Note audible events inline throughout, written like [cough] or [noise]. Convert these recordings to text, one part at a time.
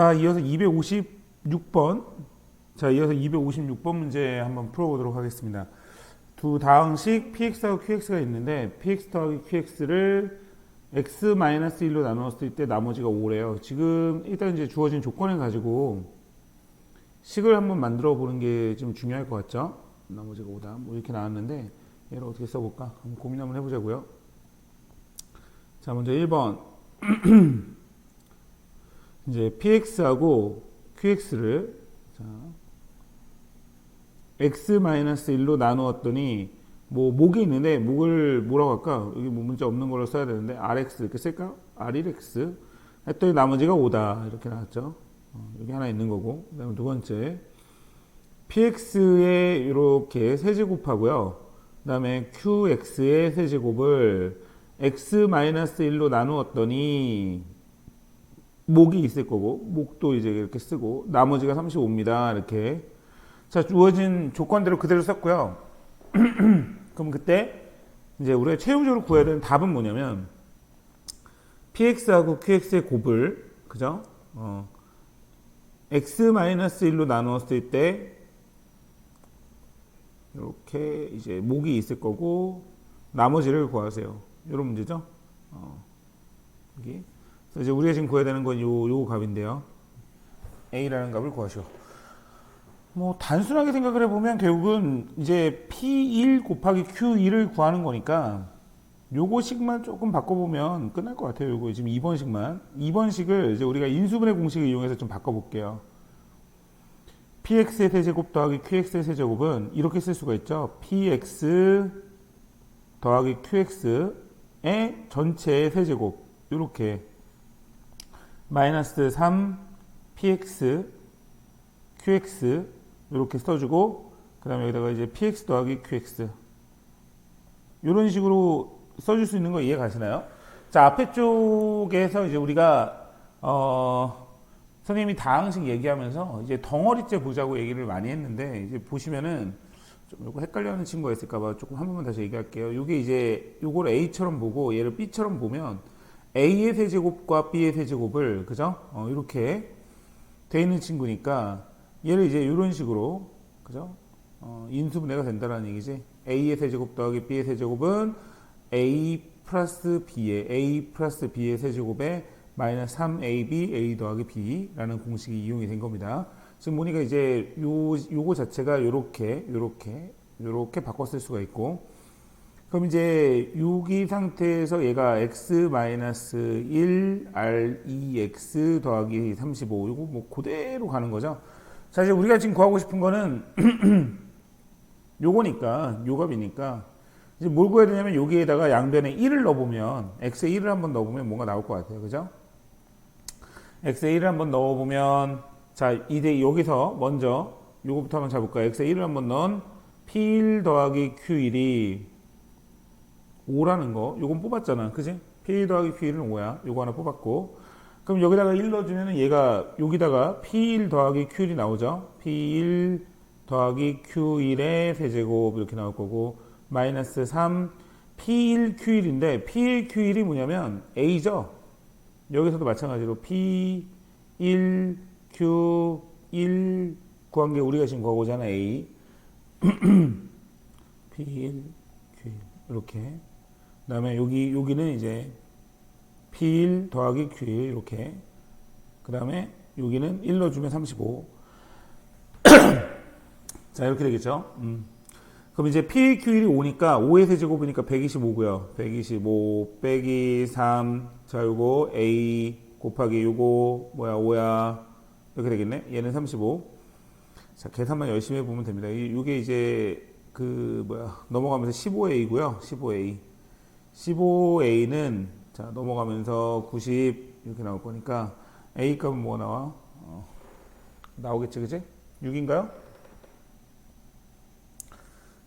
자, 이어서 256번. 자, 이어서 256번 문제 한번 풀어보도록 하겠습니다. 두 다항식 px하고 qx가 있는데 px 더하기 qx를 x-1로 나누었을 때 나머지가 5래요. 지금 일단 이제 주어진 조건을 가지고 식을 한번 만들어 보는 게 좀 중요할 것 같죠? 나머지가 5다. 뭐 이렇게 나왔는데 얘를 어떻게 써볼까? 한번 고민 한번 해보자고요. 자, 먼저 1번. [clears throat] 이제 px하고 qx를 자, x-1로 나누었더니 뭐 목이 있는데 목을 뭐라고 할까? 여기 뭐 문자 없는 걸로 써야 되는데 rx 이렇게 쓸까? r1x 했더니 나머지가 5다 이렇게 나왔죠. 어, 여기 하나 있는 거고 그다음에 두 번째 px의 이렇게 세제곱하고요. 그다음에 qx의 세제곱을 x-1로 나누었더니 목이 있을 거고 목도 이제 이렇게 쓰고 나머지가 35입니다. 이렇게 자 주어진 조건대로 그대로 썼고요. [clears throat] 그럼 그때 이제 우리가 최종적으로 구해야 되는 답은 뭐냐면 px하고 qx의 곱을 그죠? 어, x-1로 나누었을 때 이렇게 이제 목이 있을 거고 나머지를 구하세요. 이런 문제죠. 어, 여기. 이제 우리가 지금 구해야 되는 건 요, 요 값인데요. a라는 값을 구하시오. 뭐 단순하게 생각을 해보면 결국은 이제 P1 곱하기 Q1을 구하는 거니까 요거 식만 조금 바꿔보면 끝날 것 같아요. 요거 지금 2번 식만. 2번 식을 이제 우리가 인수분해 공식을 이용해서 좀 바꿔볼게요. px의 세제곱 더하기 qx의 세제곱은 이렇게 쓸 수가 있죠. px 더하기 qx의 전체의 세제곱. 이렇게 마이너스 3 px qx 이렇게 써주고 그 다음에 여기다가 이제 px 더하기 qx 이런 식으로 써줄 수 있는 거 이해 가시나요? 자 앞에 쪽에서 이제 우리가 어 선생님이 다항식 얘기하면서 이제 덩어리째 보자고 얘기를 많이 했는데 이제 보시면은 좀 이거 헷갈려하는 친구가 있을까봐 조금 한 번만 다시 얘기할게요. 이게 이제 이걸 a처럼 보고 얘를 b처럼 보면 a의 세제곱과 b의 세제곱을 그죠? 어, 이렇게 돼 있는 친구니까 얘를 이제 이런 식으로 그죠? 어, 인수분해가 된다는 얘기지. a의 세제곱 더하기 b의 세제곱은 a 플러스 b의 a 플러스 b의 세제곱에 마이너스 3ab a 더하기 b라는 공식이 이용이 된 겁니다. 지금 보니까 이제 요 요거 자체가 요렇게 요렇게 요렇게 쓸 수가 있고 그럼 이제 여기 상태에서 얘가 x 마이너스 1 r 2 x 더하기 35 이거 뭐 그대로 가는 거죠. 사실 우리가 지금 구하고 싶은 거는 [clears throat] 요거니까 요 값이니까 이제 뭘 구해야 되냐면 여기에다가 양변에 1을 넣어보면 x에 1을 한번 넣어보면 뭔가 나올 것 같아요. 그죠? x에 1을 한번 넣어보면 자 이제 여기서 먼저 요거부터 한번 잡을까요? x에 1을 한번 넣은 p1 더하기 q1이 5라는 거 요건 뽑았잖아. 그지? p1 더하기 q1은 5야. 요거 하나 뽑았고 그럼 여기다가 1 넣어주면 얘가 여기다가 p1 더하기 q1이 나오죠. p1 더하기 q1의 세제곱 이렇게 나올 거고 마이너스 3 p1 q1인데 p1 q1이 뭐냐면 a죠. 여기서도 마찬가지로 p1 q1 구한 게 우리가 지금 구하고자 하는 a [clears throat] p1 q1 이렇게 그 다음에 여기 여기는 이제 P1 더하기 Q1 이렇게 그 다음에 여기는 1 넣어주면 35 [clears throat] 자, 이렇게 되겠죠. 음. 그럼 이제 P, Q1이 5니까 5의 세제곱이니까 125고요. 125 빼기 3. 자, 요거 A 곱하기 요거 뭐야 5야. 이렇게 되겠네. 얘는 35. 자, 계산만 열심히 해보면 됩니다. 이- 요게 이제 그 뭐야 넘어가면서 15A고요. 15A. 15A는 자 넘어가면서 90 이렇게 나올 거니까 A 값은 뭐 나와? 어, 나오겠지, 그지? 6인가요?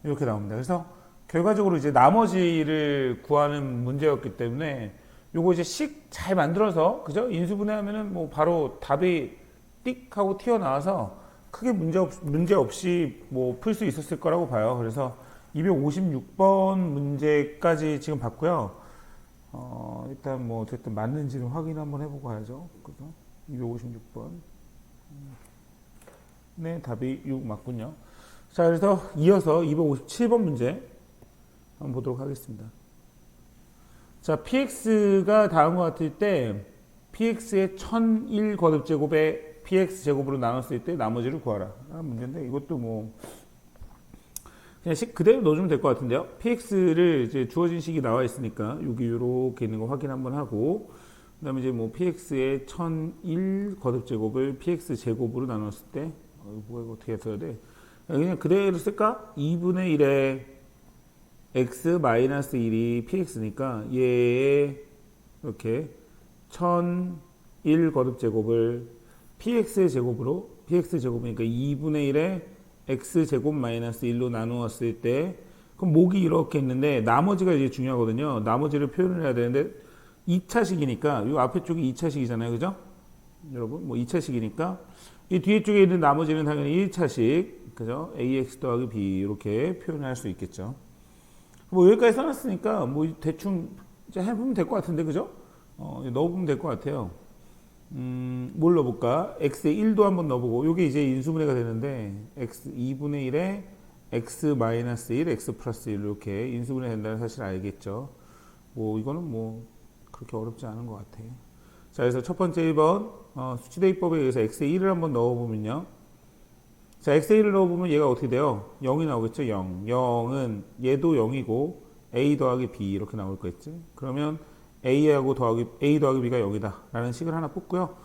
이렇게 나옵니다. 그래서 결과적으로 이제 나머지를 구하는 문제였기 때문에 요거 이제 식 잘 만들어서 그죠? 인수분해하면은 뭐 바로 답이 띡 하고 튀어나와서 크게 문제 없, 문제 없이 뭐 풀 수 있었을 거라고 봐요. 그래서 256번 문제까지 지금 봤고요. 어, 일단 뭐 어쨌든 맞는지를 확인 한번 해보고 가야죠. 그죠? 256번. 네, 답이 6 맞군요. 자, 그래서 이어서 257번 문제 한번 보도록 하겠습니다. 자, px가 다음과 같을 때 px의 1001 거듭 제곱에 px 제곱으로 나눴을 때 나머지를 구하라. 아, 문제인데 이것도 뭐 그냥 식 그대로 넣어주면 될 것 같은데요. px를 이제 주어진 식이 나와 있으니까 여기 이렇게 있는 거 확인 한번 하고 그 다음에 이제 뭐 px의 1001 거듭 제곱을 px 제곱으로 나눴을 때 어, 뭐가 이거 어떻게 써야 돼? 그냥 그대로 쓸까? 2분의 1에 x 마이너스 1이 px니까 얘의 이렇게 1001 거듭 제곱을 px의 제곱으로 px 제곱이니까 2분의 1에 x 제곱 마이너스 1로 나누었을 때 그럼 목이 이렇게 있는데 나머지가 이제 중요하거든요. 나머지를 표현을 해야 되는데 2차식이니까 이 앞에 쪽이 2차식이잖아요. 그죠? 여러분 뭐 2차식이니까 이 뒤에 쪽에 있는 나머지는 당연히 1차식 그죠? ax 더하기 b 이렇게 표현할 수 있겠죠. 뭐 여기까지 써놨으니까 뭐 대충 해보면 될 것 같은데 그죠? 어, 넣어보면 될 것 같아요. 음, 뭘 넣어볼까? x에 1도 한번 넣어보고 요게 이제 인수분해가 되는데 x 2분의 1에 x 마이너스 1, x 플러스 1 이렇게 인수분해 된다는 사실 알겠죠? 뭐 이거는 뭐 그렇게 어렵지 않은 것 같아요. 자, 그래서 첫 번째 1번 어, 수치대입법에 의해서 x에 1을 한번 넣어보면요. 자, x에 1을 넣어보면 얘가 어떻게 돼요? 0이 나오겠죠? 0. 0은 얘도 0이고 a 더하기 b 이렇게 나올 거겠지? 그러면 a하고 더하기 a 더하기 b가 0이다 라는 식을 하나 뽑고요.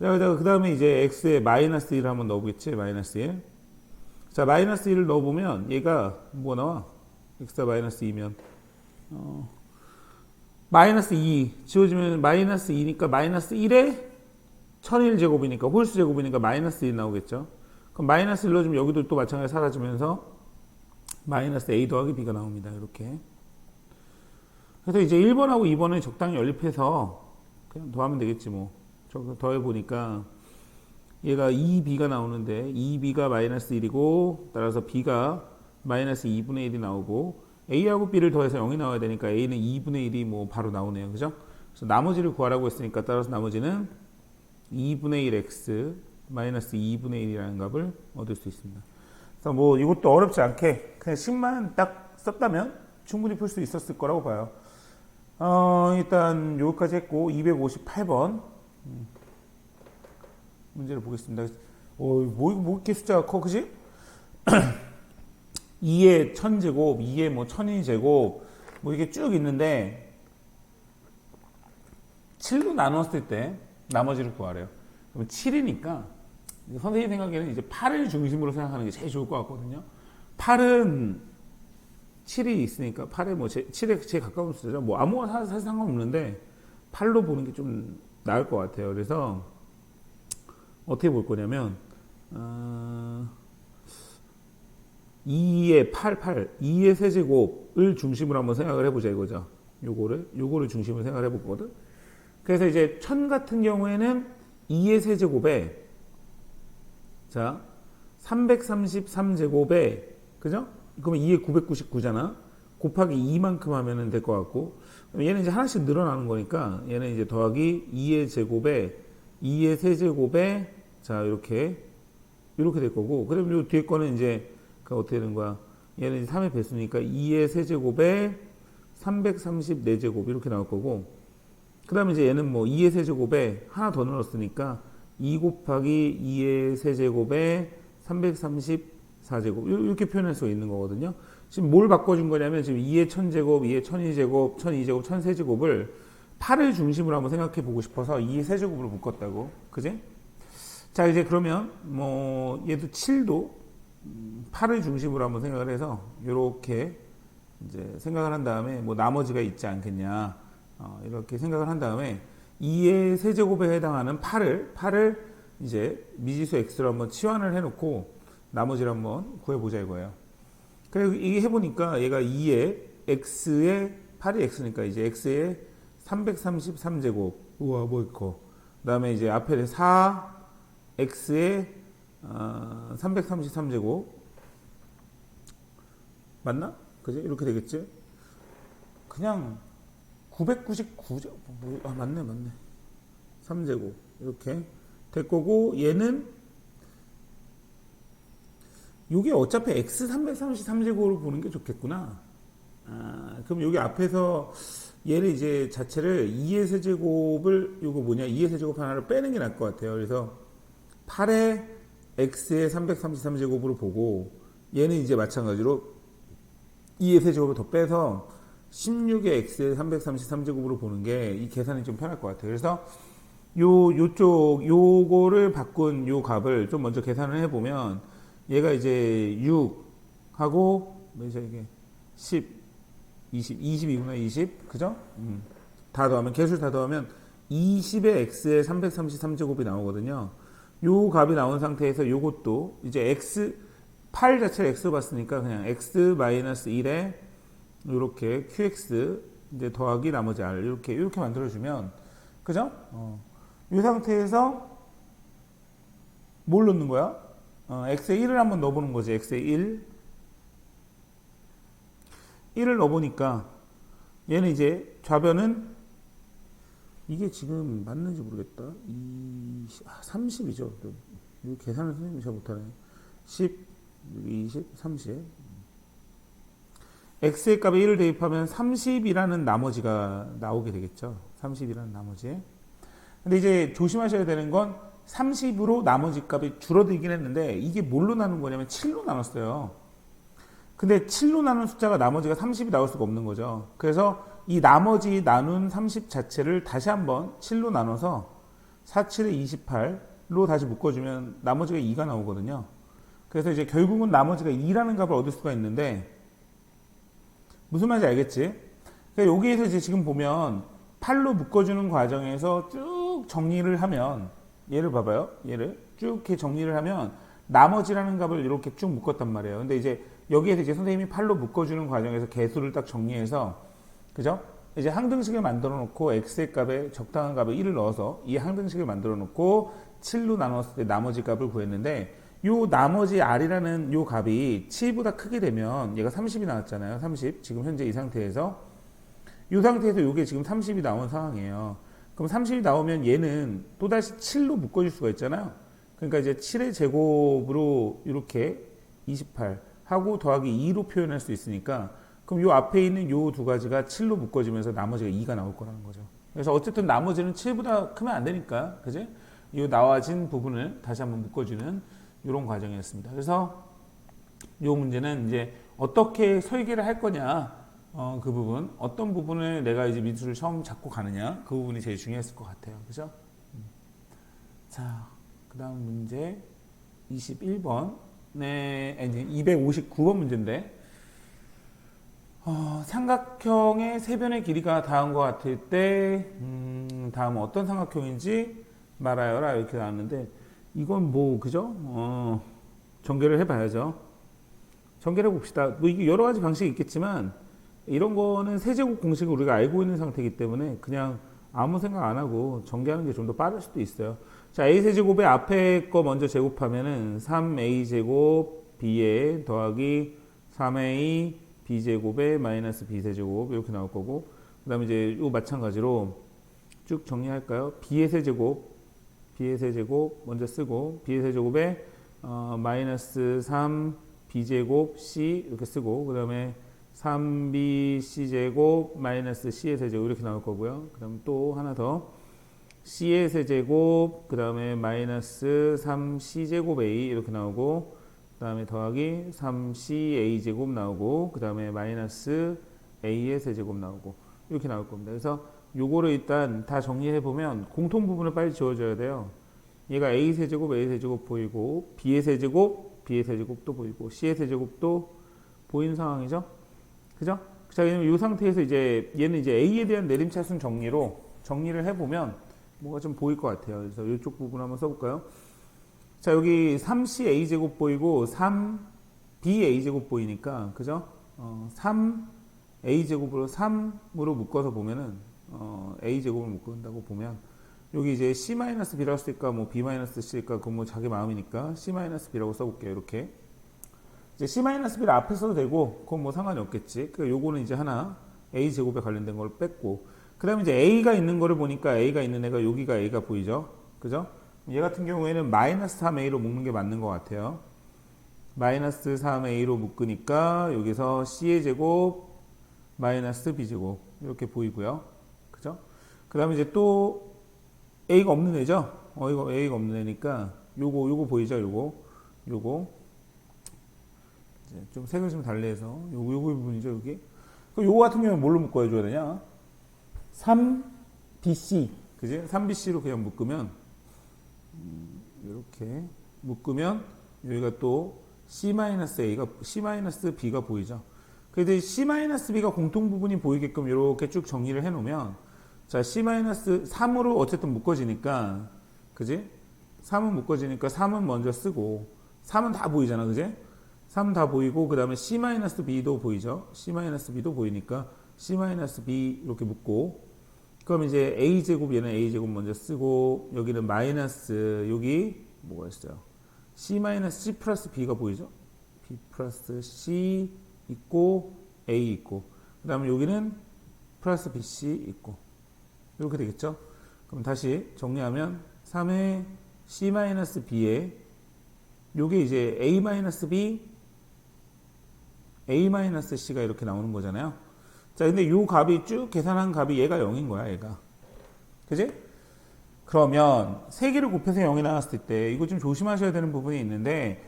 자, 그 다음에 이제 x에 마이너스 1을 한번 넣어보겠지? 마이너스 1. 자, 마이너스 1을 넣어보면 얘가 뭐가 나와? x가 마이너스 2면 어, 마이너스 2 지워지면 마이너스 2니까 마이너스 1에 1001 제곱이니까 홀수 제곱이니까 마이너스 1 나오겠죠. 그럼 마이너스 1 넣어주면 여기도 또 마찬가지로 사라지면서 마이너스 a 더하기 b가 나옵니다. 이렇게. 그래서 이제 1번하고 2번을 적당히 연립해서 그냥 더하면 되겠지 뭐. 저 더해보니까 얘가 2b가 나오는데 2b가 마이너스 1이고 따라서 b가 마이너스 2분의 1이 나오고 a하고 b를 더해서 0이 나와야 되니까 a는 2분의 1이 뭐 바로 나오네요. 그죠? 그래서 나머지를 구하라고 했으니까 따라서 나머지는 2분의 1x 마이너스 2분의 1이라는 값을 얻을 수 있습니다. 그래서 뭐 이것도 어렵지 않게 그냥 식만 딱 썼다면 충분히 풀 수 있었을 거라고 봐요. 어, 일단 여기까지 했고 258번 음, 문제를 보겠습니다. 어, 뭐, 뭐 이렇게 숫자가 커, 그지? 2의 1000제곱, 2의 뭐 1002제곱, 뭐 이게 쭉 있는데 7로 나눴을 때 나머지를 구하래요. 그럼 7이니까 선생님 생각에는 이제 8을 중심으로 생각하는 게 제일 좋을 것 같거든요. 8은 7이 있으니까 8에 뭐 제, 7에 제일 가까운 숫자죠. 뭐 아무거나 사실 상관없는데 8로 보는 게 좀 나을 것 같아요. 그래서 어떻게 볼 거냐면 어, 2의 8, 8, 2의 세제곱을 중심으로 한번 생각을 해보자 이거죠. 요거를 요거를 중심으로 생각을 해볼 거거든. 그래서 이제 천 같은 경우에는 2의 세제곱에 자 333제곱에 그죠? 그러면 2의 999잖아. 곱하기 2만큼 하면은 될것 같고 얘는 이제 하나씩 늘어나는 거니까 얘는 이제 더하기 2의 제곱에 2의 세제곱에 자 이렇게 이렇게 될 거고 그럼 요 뒤에 거는 이제 그 어떻게 되는 거야? 얘는 이제 3의 배수니까 2의 세제곱에 334제곱 이렇게 나올 거고 그 다음에 이제 얘는 뭐 2의 세제곱에 하나 더 늘었으니까 2 곱하기 2의 세제곱에 334제곱 이렇게 표현할 수 있는 거거든요. 지금 뭘 바꿔준 거냐면 지금 2의 1000제곱, 2의 1002제곱, 1002제곱, 1003제곱을 8을 중심으로 한번 생각해 보고 싶어서 2의 세제곱으로 묶었다고. 그지? 자, 이제 그러면 뭐 얘도 7도 8을 중심으로 한번 생각을 해서 이렇게 이제 생각을 한 다음에 뭐 나머지가 있지 않겠냐. 어, 이렇게 생각을 한 다음에 2의 세제곱에 해당하는 8을 8을 이제 미지수 x로 한번 치환을 해 놓고 나머지를 한번 구해보자 이거예요. 그리고 이게 해보니까 얘가 2에 x에 8이 x니까 이제 x에 333제곱 우와 뭐 있고 그 다음에 이제 앞에 4 x에 어, 333제곱 맞나? 그지? 이렇게 되겠지? 그냥 999제 뭐, 아 맞네 맞네 3제곱 이렇게 될 거고 얘는 요게 어차피 x 333제곱으로 보는 게 좋겠구나. 아, 그럼 여기 앞에서 얘를 이제 자체를 2의 세제곱을 요거 뭐냐 2의 세제곱 하나를 빼는 게 나을 것 같아요. 그래서 8의 x의 333제곱으로 보고 얘는 이제 마찬가지로 2의 세제곱을 더 빼서 16의 x의 333제곱으로 보는 게 이 계산이 좀 편할 것 같아요. 그래서 요 요쪽 요거를 바꾼 요 값을 좀 먼저 계산을 해보면 얘가 이제 6하고 뭐죠 이게 10, 20, 20이구나 20 그죠? 음. 다 더하면 개수 다 더하면 20의 x의 333제곱이 나오거든요. 요 값이 나온 상태에서 요것도 이제 x 8 자체를 x로 봤으니까 그냥 x 마이너스 1에 이렇게 qx 이제 더하기 나머지 r 이렇게 이렇게 만들어 주면 그죠? 어. 이 상태에서 뭘 넣는 거야? 어, x에 1을 한번 넣어보는 거지. x에 1. 1을 넣어보니까 얘는 이제 좌변은 이게 지금 맞는지 모르겠다. 20, 아, 30이죠. 이 계산을 선생님이 잘 못하네. 10, 20, 30. x의 값에 1을 대입하면 30이라는 나머지가 나오게 되겠죠. 30이라는 나머지. 근데 이제 조심하셔야 되는 건 30으로 나머지 값이 줄어들긴 했는데 이게 뭘로 나눈 거냐면 7로 나눴어요. 근데 7로 나눈 숫자가 나머지가 30이 나올 수가 없는 거죠. 그래서 이 나머지 나눈 30 자체를 다시 한번 7로 나눠서 4, 7에 28로 다시 묶어주면 나머지가 2가 나오거든요. 그래서 이제 결국은 나머지가 2라는 값을 얻을 수가 있는데 무슨 말인지 알겠지? 그러니까 여기에서 이제 지금 보면 8로 묶어주는 과정에서 쭉 정리를 하면 얘를 봐봐요. 얘를 쭉 이렇게 정리를 하면 나머지라는 값을 이렇게 쭉 묶었단 말이에요. 근데 이제 여기에서 이제 선생님이 8로 묶어주는 과정에서 개수를 딱 정리해서 그죠? 이제 항등식을 만들어 놓고 x의 값에 적당한 값에 1을 넣어서 이 항등식을 만들어 놓고 7로 나눴을 때 나머지 값을 구했는데 요 나머지 r이라는 요 값이 7보다 크게 되면 얘가 30이 나왔잖아요. 30. 지금 현재 이 상태에서 이 상태에서 이게 지금 30이 나온 상황이에요. 그럼 30이 나오면 얘는 또다시 7로 묶어줄 수가 있잖아요. 그러니까 이제 7의 제곱으로 이렇게 28 하고 더하기 2로 표현할 수 있으니까 그럼 요 앞에 있는 요 두 가지가 7로 묶어지면서 나머지가 2가 나올 거라는 거죠. 그래서 어쨌든 나머지는 7보다 크면 안 되니까, 그지? 이 나와진 부분을 다시 한번 묶어주는 이런 과정이었습니다. 그래서 이 문제는 이제 어떻게 설계를 할 거냐, 어, 그 부분, 어떤 부분을 내가 이제 미술을 처음 잡고 가느냐, 그 부분이 제일 중요했을 것 같아요. 그죠? 음. 자, 그 다음 문제 21번. 네, 아니, 259번 문제인데, 어, 삼각형의 세변의 길이가 다음과 같을 때, 음, 다음은 어떤 삼각형인지 말하여라. 이렇게 나왔는데, 이건 뭐, 그죠? 어, 전개를 해봐야죠. 전개를 해봅시다. 뭐, 이게 여러 가지 방식이 있겠지만, 이런 거는 세제곱 공식을 우리가 알고 있는 상태이기 때문에 그냥 아무 생각 안 하고 전개하는 게 좀 더 빠를 수도 있어요. 자, a 세제곱의 앞에 거 먼저 제곱하면은 3a 제곱 b에 더하기 3a b제곱에 마이너스 b세제곱 이렇게 나올 거고 그 다음에 이제 요 마찬가지로 쭉 정리할까요? b의 세제곱 b의 세제곱 먼저 쓰고 b의 세제곱에 어, 마이너스 3 b제곱 c 이렇게 쓰고 그 다음에 3bc제곱 마이너스 c의 세제곱 이렇게 나올 거고요. 그 다음 또 하나 더 c의 세제곱 그 다음에 마이너스 3c제곱 a 이렇게 나오고 그 다음에 더하기 3ca 제곱 나오고 그 다음에 마이너스 a의 세제곱 나오고 이렇게 나올 겁니다. 그래서 요거를 일단 다 정리해 보면 공통 부분을 빨리 지워줘야 돼요. 얘가 a 세제곱 a 세제곱 보이고 b의 세제곱 b의 세제곱도 보이고 c의 세제곱도 보이는 상황이죠. 그죠? 자, 이 상태에서 이제 얘는 이제 a에 대한 내림차순 정리로 정리를 해보면 뭐가 좀 보일 것 같아요. 그래서 이쪽 부분 한번 써볼까요? 자, 여기 3ca 제곱 보이고 3ba 제곱 보이니까 그죠? 어, 3a 제곱으로 3으로 묶어서 보면은 어, a 제곱을 묶는다고 보면 여기 이제 c-b라고 쓸까 뭐 b-c일까 그건 뭐 자기 마음이니까 c-b라고 써볼게요. 이렇게 이제 c-b를 앞에 써도 되고 그건 뭐 상관이 없겠지. 그 요거는 이제 하나 a 제곱에 관련된 걸 뺐고 그 다음에 이제 a가 있는 거를 보니까 a가 있는 애가 여기가 a가 보이죠. 그죠? 얘 같은 경우에는 마이너스 3a로 묶는 게 맞는 것 같아요. 마이너스 3a로 묶으니까 여기서 c의 제곱 마이너스 b제곱 이렇게 보이고요. 그죠? 그 다음에 이제 또 a가 없는 애죠? 어, 이거 a가 없는 애니까 요거, 요거 보이죠? 요거, 요거. 좀 색을 좀 달리해서 요거, 요거 부분이죠, 여기. 요거 같은 경우는 뭘로 묶어줘야 되냐? 3bc. 그지? 3bc로 그냥 묶으면, 음, 이렇게 묶으면 여기가 또 c-a가, c-b가 보이죠? 그래서 c-b가 공통 부분이 보이게끔 이렇게 쭉 정리를 해 놓으면 자, c-3으로 어쨌든 묶어지니까 그지? 3은 묶어지니까 3은 먼저 쓰고 3은 다 보이잖아. 그지? 3 다 보이고 그 다음에 c-b도 보이죠. c-b도 보이니까 c-b 이렇게 묶고 그럼 이제 a 제곱 얘는 a 제곱 먼저 쓰고 여기는 마이너스 여기 뭐가 있어요? c 마이너스 플러스 b가 보이죠? b 플러스 c 있고 a 있고 그 다음에 여기는 플러스 bc 있고 이렇게 되겠죠? 그럼 다시 정리하면 3의 c 마이너스 b에 요게 이제 a 마이너스 b a 마이너스 c가 이렇게 나오는 거잖아요. 자, 근데 요 값이 쭉 계산한 값이 얘가 0인 거야, 얘가. 그지? 그러면 세 개를 곱해서 0이 나왔을 때 이거 좀 조심하셔야 되는 부분이 있는데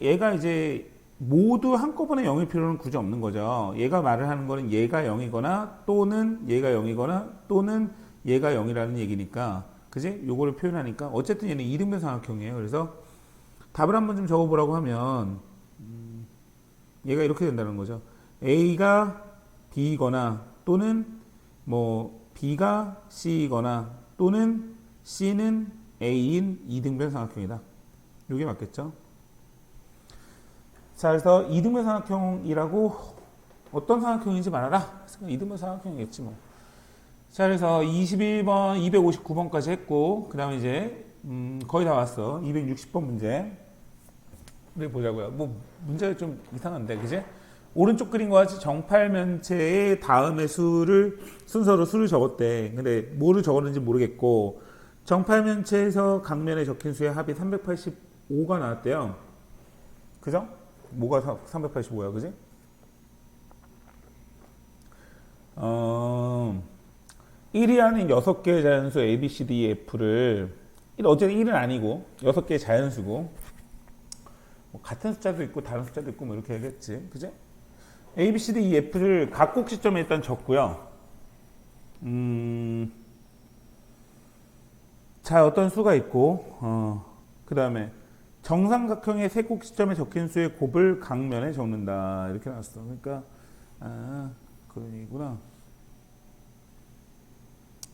얘가 이제 모두 한꺼번에 0일 필요는 굳이 없는 거죠. 얘가 말을 하는 거는 얘가 0이거나 또는 얘가 0이거나 또는 얘가 0이라는 얘기니까 그지? 요거를 표현하니까 어쨌든 얘는 이등변 삼각형이에요. 그래서 답을 한번 좀 적어보라고 하면 음, 얘가 이렇게 된다는 거죠. A가 B거나 또는 뭐 B가 C거나 또는 C는 A인 이등변 삼각형이다. 이게 맞겠죠? 자, 그래서 이등변 삼각형이라고 어떤 삼각형인지 말하라. 이등변 삼각형이겠지 뭐. 자, 그래서 21번, 259번까지 했고, 그 다음에 이제, 음, 거의 다 왔어. 260번 문제. 우리 보자고요. 뭐, 문제가 좀 이상한데, 그지? 오른쪽 그림과 같이 정팔면체의 다음의 수를, 순서로 수를 적었대. 근데 뭐를 적었는지 모르겠고, 정팔면체에서 강면에 적힌 수의 합이 385가 나왔대요. 그죠? 뭐가 385야, 그지? 어, 1이 하는 6개의 자연수 A, B, C, D, E, F를 어쨌든 1은 아니고 6개의 자연수고 뭐 같은 숫자도 있고 다른 숫자도 있고 뭐 이렇게 하겠지 그지? A, B, C, D, E, F를 각 곡 시점에 일단 적고요 음, 자 어떤 수가 있고 어, 그 다음에 정삼각형의 세 곡 시점에 적힌 수의 곱을 각면에 적는다 이렇게 나왔어 그러니까 아 그런 얘기구나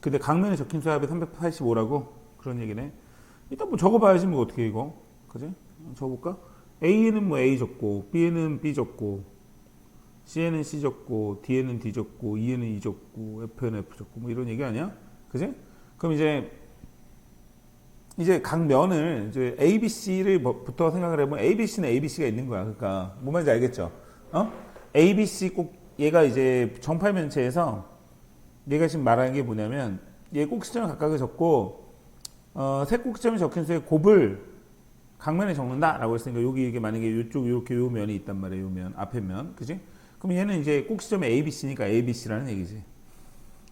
근데 강면에 적힌 수합이 385라고 그런 얘기네. 일단 뭐 적어봐야지 뭐 어떻게 이거, 그지? 적어볼까? A에는 뭐 A 적고, B에는 B 적고, C에는 C 적고, D에는 D 적고, E에는 E 적고, F에는 F 적고 뭐 이런 얘기 아니야? 그지? 그럼 이제 이제 각 면을 이제 A, B, C를 부터 생각을 해보면 A, B, C는 A, B, C가 있는 거야. 그러니까 뭔 말인지 알겠죠? 어? A, B, C 꼭 얘가 이제 정팔면체에서 얘가 지금 말하는 게 뭐냐면 얘 꼭지점을 각각에 적고 어, 세 꼭지점이 적힌 수의 곱을 각면에 적는다라고 했으니까 여기 이게 만약에 이쪽 이렇게 요 면이 있단 말이에요. 요 면, 앞에 면, 그지? 그럼 얘는 이제 꼭지점이 A, B, C니까 A, B, C라는 얘기지.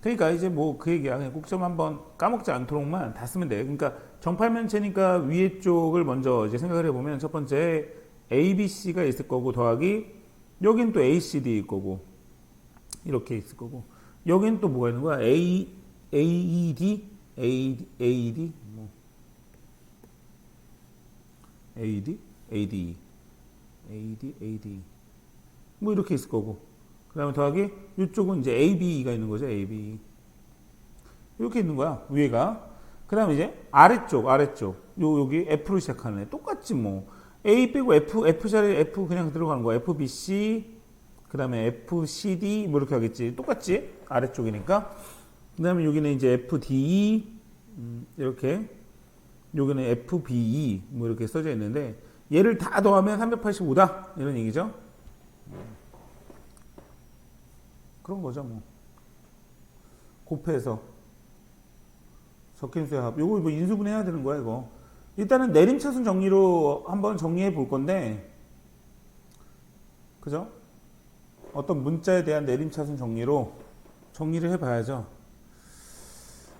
그러니까 이제 뭐 그 얘기야. 그냥 꼭지점 한번 까먹지 않도록만 다 쓰면 돼. 그러니까 정팔면체니까 위에 쪽을 먼저 이제 생각을 해보면 첫 번째 A, B, C가 있을 거고 더하기 여긴 또 A, C, D일 거고 이렇게 있을 거고 여기는 또 뭐가 있는 거야? A, AED? A, AED? 뭐. AD? AD. AD, AD. 뭐 이렇게 있을 거고. 그 다음에 더하기 이쪽은 이제 AB가 있는 거죠. AB. 이렇게 있는 거야. 위에가. 그 다음에 이제 아래쪽, 아래쪽. 요, 여기 F로 시작하는 애. 똑같지 뭐. A 빼고 F, F 자리에 F 그냥 들어가는 거야. FBC, 그 다음에 FCD 뭐 이렇게 하겠지. 똑같지? 아래쪽이니까. 그 다음에 여기는 이제 FDE 음, 이렇게 여기는 FBE 뭐 이렇게 써져 있는데 얘를 다 더하면 385다 이런 얘기죠. 그런 거죠 뭐. 곱해서 적힌 수의 합. 요거 뭐 인수분해 해야 되는 거야 이거. 일단은 내림차순 정리로 한번 정리해 볼 건데, 그죠? 어떤 문자에 대한 내림차순 정리로 정리를 해 봐야죠.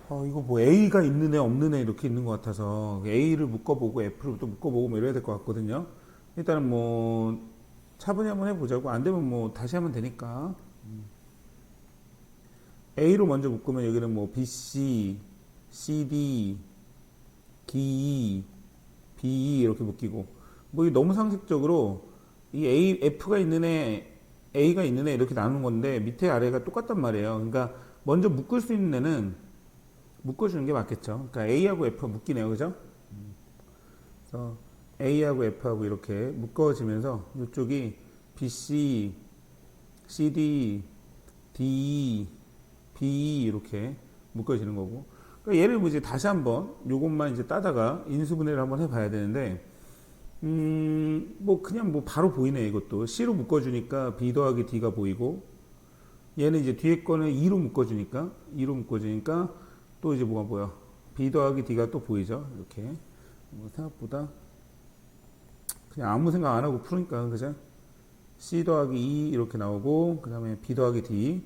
어, 이거 뭐 A가 있는 애 없는 애 이렇게 있는 것 같아서 A를 묶어보고 F를 또 묶어보고 뭐 이래야 될 것 같거든요. 일단은 뭐 차분히 한번 해보자고 안 되면 뭐 다시 하면 되니까 음. A로 먼저 묶으면 여기는 뭐 BC, CD, DE, BE 이렇게 묶이고 뭐 이게 너무 상식적으로 이 A, F가 있는 애 A가 있는 애 이렇게 나누는 건데 밑에 아래가 똑같단 말이에요. 그러니까 먼저 묶을 수 있는 애는 묶어주는 게 맞겠죠. 그러니까 A하고 F가 묶이네요. 그죠? 음. 그래서 A하고 F하고 이렇게 묶어지면서 이쪽이 BC, CD, DE, BE 이렇게 묶어지는 거고. 그러니까 얘를 뭐 이제 다시 한번 요것만 이제 따다가 인수분해를 한번 해봐야 되는데, 음, 뭐 그냥 뭐 바로 보이네 이것도. C로 묶어주니까 B 더하기 D가 보이고, 얘는 이제 뒤에 거는 2로 묶어주니까, 2로 묶어주니까 또 이제 뭐가 보여? B 더하기 D가 또 보이죠? 이렇게. 뭐 생각보다 그냥 아무 생각 안 하고 푸니까, 그죠? C 더하기 2 이렇게 나오고, 그 다음에 B 더하기 D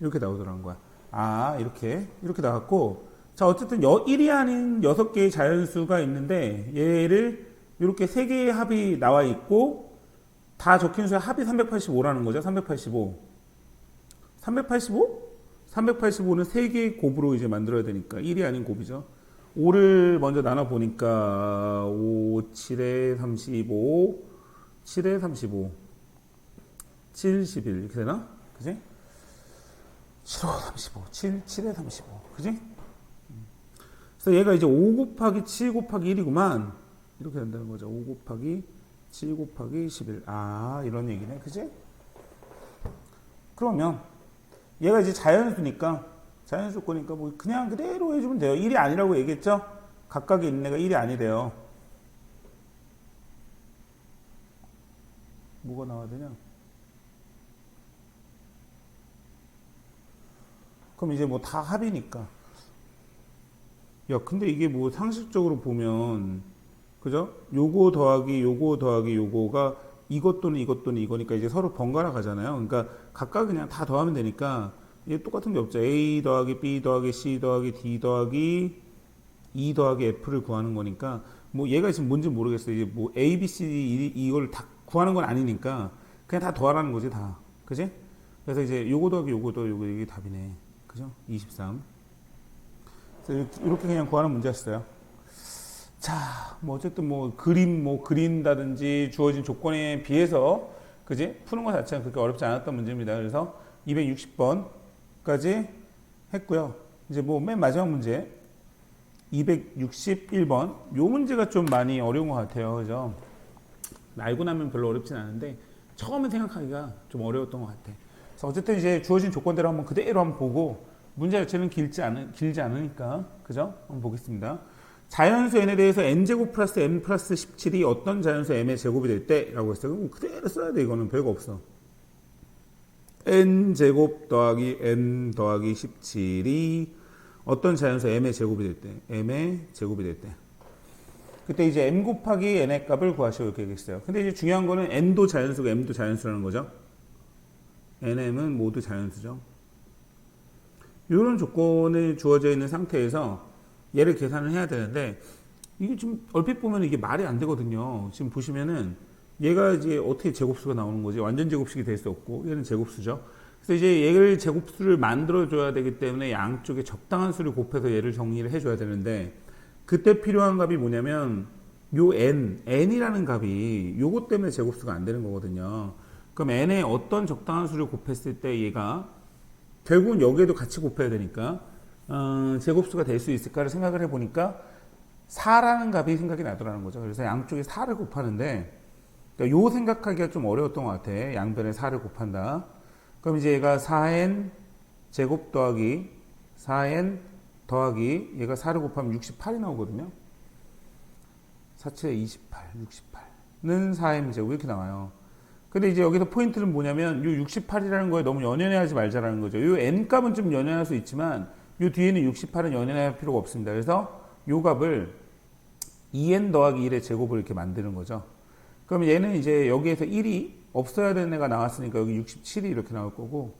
이렇게 나오더라는 거야. 아, 이렇게. 이렇게 나왔고, 자, 어쨌든 여, 1이 아닌 6개의 자연수가 있는데, 얘를 이렇게 3개의 합이 나와 있고, 다 적힌 수의 합이 385라는 거죠. 385. 385? 385는 3개의 곱으로 이제 만들어야 되니까 1이 아닌 곱이죠. 5를 먼저 나눠 보니까 5, 7에 35, 7에 35, 71 이렇게 되나? 그지? 7, 5, 35, 7, 7에 35 그지? 그래서 얘가 이제 5 곱하기 7 곱하기 1이구만 이렇게 된다는 거죠. 5 곱하기 7 곱하기 11. 아, 이런 얘기네. 그지? 그러면 얘가 이제 자연수니까 자연수 거니까 뭐 그냥 그대로 해주면 돼요. 1이 아니라고 얘기했죠? 각각에 있는 애가 1이 아니래요. 뭐가 나와야 되냐? 그럼 이제 뭐 다 합이니까. 야, 근데 이게 뭐 상식적으로 보면, 그죠? 요거 더하기 요거 더하기 요거가 이것 또는 이것 또는 이거니까 이제 서로 번갈아 가잖아요. 그러니까 각각 그냥 다 더하면 되니까 이게 똑같은 게 없죠. A 더하기 B 더하기 C 더하기 D 더하기 E 더하기 F를 구하는 거니까 뭐 얘가 지금 뭔지 모르겠어요. 이제 뭐 A, B, C, D 이- 이걸 다 구하는 건 아니니까 그냥 다 더하라는 거지 다. 그지? 그래서 이제 요거 더하기 요거 더하기 요거 이게 답이네. 그죠? 23. 그래서 이렇게 그냥 구하는 문제였어요. 자, 뭐 어쨌든 뭐 그림 뭐 그린다든지 주어진 조건에 비해서 그지 푸는 것 자체는 그렇게 어렵지 않았던 문제입니다. 그래서 260번까지 했고요. 이제 뭐 맨 마지막 문제 261번 요 문제가 좀 많이 어려운 것 같아요. 그죠? 알고 나면 별로 어렵진 않은데 처음에 생각하기가 좀 어려웠던 것 같아. 그래서 어쨌든 이제 주어진 조건대로 한번 그대로 한번 보고 문제 자체는 길지 않은 길지 않으니까 그죠? 한번 보겠습니다. 자연수 n에 대해서 n제곱 플러스 m 플러스 17이 어떤 자연수 m의 제곱이 될 때라고 했어요. 그럼 그대로 써야 돼. 이거는 별거 없어. n제곱 더하기 n 더하기 17이 어떤 자연수 m의 제곱이 될 때, m의 제곱이 될 때. 그때 이제 m 곱하기 n의 값을 구하시오 이렇게 얘기했어요. 근데 이제 중요한 거는 n도 자연수고 m도 자연수라는 거죠. nm은 모두 자연수죠. 이런 조건이 주어져 있는 상태에서 얘를 계산을 해야 되는데 이게 지금 얼핏 보면 이게 말이 안 되거든요. 지금 보시면은 얘가 이제 어떻게 제곱수가 나오는 거지? 완전 제곱식이 될 수 없고 얘는 제곱수죠. 그래서 이제 얘를 제곱수를 만들어 줘야 되기 때문에 양쪽에 적당한 수를 곱해서 얘를 정리를 해 줘야 되는데 그때 필요한 값이 뭐냐면 요 n, n이라는 값이 요것 때문에 제곱수가 안 되는 거거든요. 그럼 n에 어떤 적당한 수를 곱했을 때 얘가 결국은 여기에도 같이 곱해야 되니까 어, 제곱수가 될 수 있을까를 생각을 해보니까 4라는 값이 생각이 나더라는 거죠. 그래서 양쪽에 4를 곱하는데 그러니까 요 생각하기가 좀 어려웠던 것 같아. 양변에 4를 곱한다. 그럼 이제 얘가 4n 제곱 더하기 4n 더하기 얘가 4를 곱하면 68이 나오거든요. 4, 7에 28, 68는 4n 제곱 이렇게 나와요. 근데 이제 여기서 포인트는 뭐냐면 요 68이라는 거에 너무 연연해 하지 말자라는 거죠. 요 n 값은 좀 연연할 수 있지만 요 뒤에는 68은 연연할 필요가 없습니다. 그래서 요 값을 2n 더하기 1의 제곱을 이렇게 만드는 거죠. 그럼 얘는 이제 여기에서 1이 없어야 되는 애가 나왔으니까 여기 67이 이렇게 나올 거고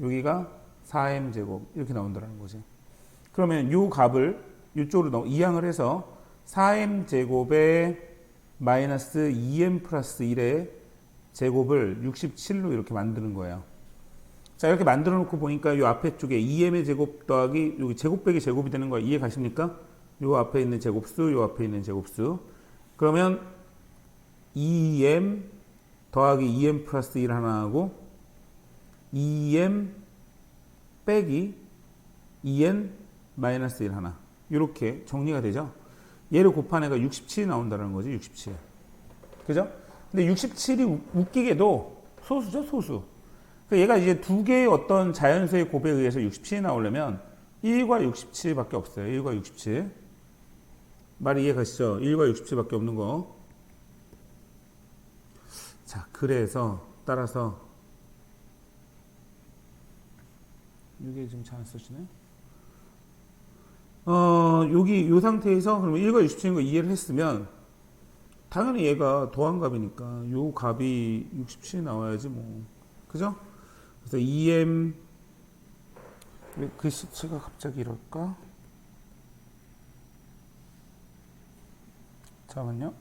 여기가 4m 제곱 이렇게 나온다는 거지. 그러면 요 값을 이쪽으로 넣- 이항을 해서 4m 제곱에 마이너스 2m 플러스 1의 제곱을 67로 이렇게 만드는 거예요. 자 이렇게 만들어 놓고 보니까 요 앞에 쪽에 2m의 제곱 더하기 여기 제곱 빼기 제곱이 되는 거 이해 가십니까? 요 앞에 있는 제곱수, 요 앞에 있는 제곱수. 그러면 2m 더하기 2m 플러스 1 하나 하고 2m 빼기 2n 마이너스 1 하나. 이렇게 정리가 되죠. 얘를 곱한 애가 67이 나온다는 거지, 67. 그죠? 근데 67이 웃기게도 소수죠, 소수. 그 얘가 이제 두 개의 어떤 자연수의 곱에 의해서 67이 나오려면 1과 67밖에 없어요. 1과 67. 말 이해 가시죠? 1과 67밖에 없는 거. 자, 그래서 따라서 이게 지금 잘 안 써지네. 어, 여기 이 상태에서 그러면 1과 67인 거 이해를 했으면 당연히 얘가 더한 값이니까 요 값이 67이 나와야지 뭐. 그죠? 그래서 2m 왜 글씨체가 갑자기 이럴까? 잠깐만요.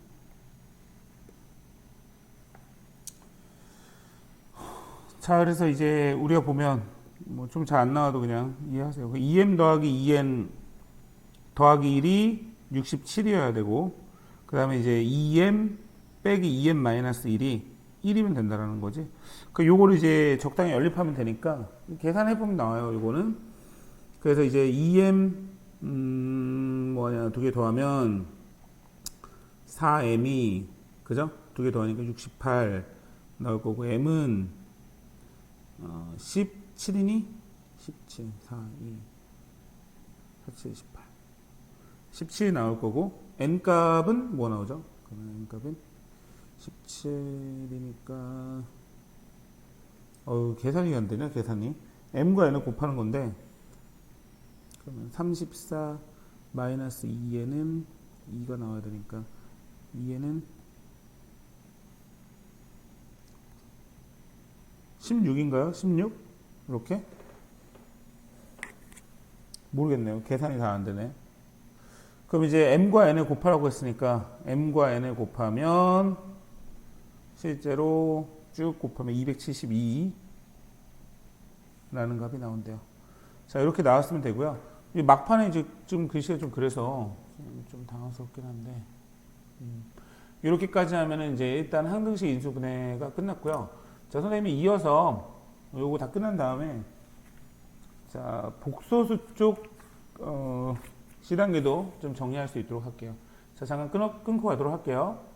자, 그래서 이제 우리가 보면 뭐 좀 잘 안 나와도 그냥 이해하세요. 2m 더하기 2n 더하기 1이 67이어야 되고, 그 다음에 이제 2m 빼기 2n 마이너스 1이 1이면 된다라는 거지. 그 요거를 이제 적당히 연립하면 되니까 계산해 보면 나와요. 요거는. 그래서 이제 2m 음 뭐냐 두 개 더하면 4m이 그죠? 두 개 더하니까 68 나올 거고 m은 어, 17이니 17 4 2 4 7 18 17이 나올 거고 n 값은 뭐 나오죠? n 값은 17이니까 어 계산이 안 되냐 계산이 m과 n을 곱하는 건데 그러면 34 마이너스 2에는 2가 나와야 되니까 2에는 16인가요? 16? 이렇게? 모르겠네요. 계산이 다 안 되네. 그럼 이제 m과 n을 곱하라고 했으니까 m과 n을 곱하면 실제로 쭉 곱하면 272라는 값이 나온대요. 자 이렇게 나왔으면 되고요. 이 막판에 좀 글씨가 좀 그래서 좀 당황스럽긴 한데 음, 이렇게까지 하면은 이제 일단 항등식 인수분해가 끝났고요. 자 선생님이 이어서 요거 다 끝난 다음에 자 복소수 쪽 어, C단계도 좀 정리할 수 있도록 할게요. 자 잠깐 끊어, 끊고 가도록 할게요.